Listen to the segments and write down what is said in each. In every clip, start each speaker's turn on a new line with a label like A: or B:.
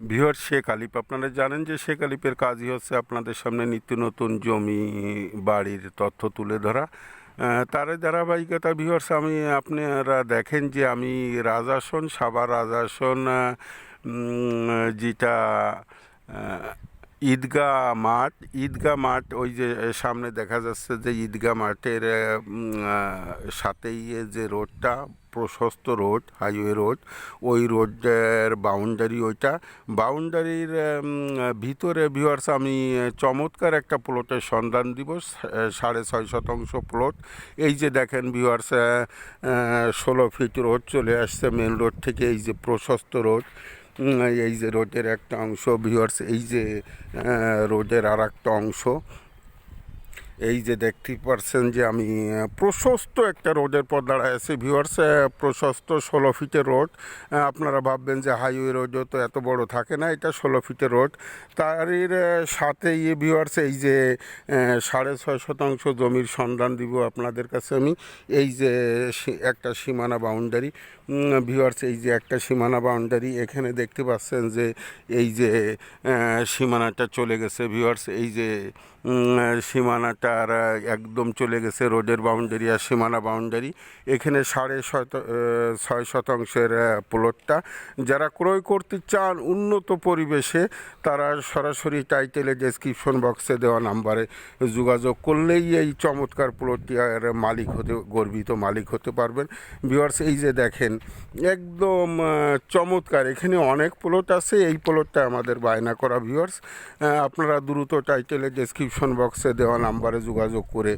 A: Viewer Sheikh আলিপ আপনারা জানেন যে শেখ আলিপের কাজই হচ্ছে আপনাদের সামনে নিত্য নতুন জমি বাড়ির তথ্য তুলে ধরা। তার ধারাবাহিকতা ভিওর্স আমি আপনারা দেখেন যে আমি রাজাসন সাবার রাজাসন যেটা ঈদগাহ মাঠ ঈদগাহ মাঠ ওই যে সামনে দেখা যাচ্ছে যে ঈদগাহ মাঠের সাথেই যে রোডটা, প্রশস্ত রোড, হাইওয়ে রোড, ওই রোডের বাউন্ডারি ওইটা। বাউন্ডারির ভিতরে ভিউয়ার্স আমি চমৎকার একটা প্লটের সন্ধান দিব সাড়ে ছয় শতাংশ প্লট। এই যে দেখেন ভিউয়ার্স ষোলো ফিট রোড চলে আসছে মেন রোড থেকে, এই যে প্রশস্ত রোড এই যে রোডের একটা অংশ ভিউয়ার্স এই যে রোডের আর একটা অংশ এই যে দেখতে পারছেন যে আমি প্রশস্ত একটা রোডের পর দাঁড়ায় আছি। ভিউয়ার্স প্রশস্ত ষোলো ফিটের রোড। আপনারা ভাববেন যে হাইওয়ে রোডও তো এত বড় থাকে না এটা ষোলো ফিটের রোড। তারই সাথে ইয়ে ভিউয়ার্স এই যে সাড়ে ছয় শতাংশ জমির সন্ধান দিব আপনাদের কাছে আমি। এই যে একটা সীমানা বাউন্ডারি ভিউয়ার্স এই যে একটা সীমানা বাউন্ডারি এখানে দেখতে পাচ্ছেন যে এই যে সীমানাটা চলে গেছে। ভিউয়ার্স এই যে উম, সীমানাটার একদম চলে গেছে রোডের বাউন্ডারি আর সীমানা বাউন্ডারি এখানে সাড়ে শত ছয় শতাংশের প্লটটা যারা ক্রয় করতে চান উন্নত পরিবেশে, তারা সরাসরি টাইটেলে ডেসক্রিপশন বক্সে দেওয়া নাম্বারে যোগাযোগ করলেই এই চমৎকার প্লটটি আর মালিক হতে, গর্বিত মালিক হতে পারবেন। ভিউয়ার্স এই যে দেখেন, একদম চমৎকার। এখানে অনেক প্লট আছে, এই প্লটটা আমাদের বায়না করা ভিউয়ার্স আপনারা দ্রুত টাইটেলে ডেসক্রিপশন বক্সে দেওয়া নাম্বারে যোগাযোগ করে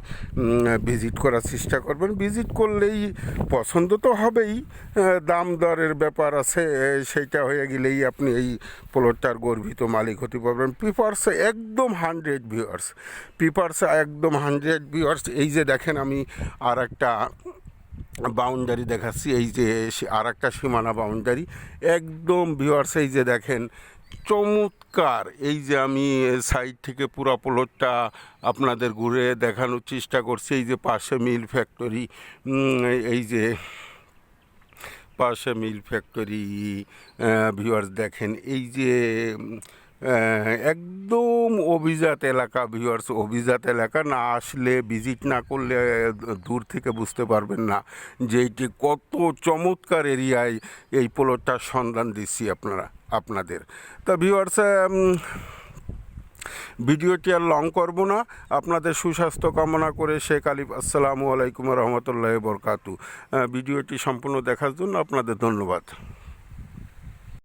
A: ভিজিট করার চেষ্টা করবেন। ভিজিট করলেই পছন্দ তো হবেই দাম দরের ব্যাপার আছে সেইটা হয়ে গেলেই আপনি এই প্লটটার গর্বিত মালিক হতে পারবেন। পিপার্স একদম হান্ড্রেড ভিউয়ার্স পিপার্স একদম হান্ড্রেড ভিউয়ার্স এই যে দেখেন আমি আর একটা বাউন্ডারি দেখাচ্ছি, এই যে আর একটা সীমানা বাউন্ডারি একদম ভিউয়ার্স এই যে দেখেন চমৎকার। এই যে আমি সাইড থেকে পুরো প্লটটা আপনাদের ঘুরে দেখানোর চেষ্টা করছি, এই যে পাশে মিল ফ্যাক্টরি এই যে পাশে মিল ফ্যাক্টরি ভিউয়ার্স দেখেন, এই যে একদম অভিজাত এলাকা ভিউয়ার্স অভিজাত এলাকা, না আসলে ভিজিট না করলে দূর থেকে বুঝতে পারবেন না যে এটি কত চমৎকার এরিয়ায় এই প্লটটার সন্ধান দিচ্ছি আপনারা। আপনাদের। তা ভিউয়ার্স ভিডিওটি আর লং করব না। আপনাদের সুস্বাস্থ্য কামনা করে শেখ আলিফ, আসসালামু আলাইকুম রহমতুল্লাহ বরকাতু ভিডিওটি সম্পূর্ণ দেখার জন্য আপনাদের ধন্যবাদ।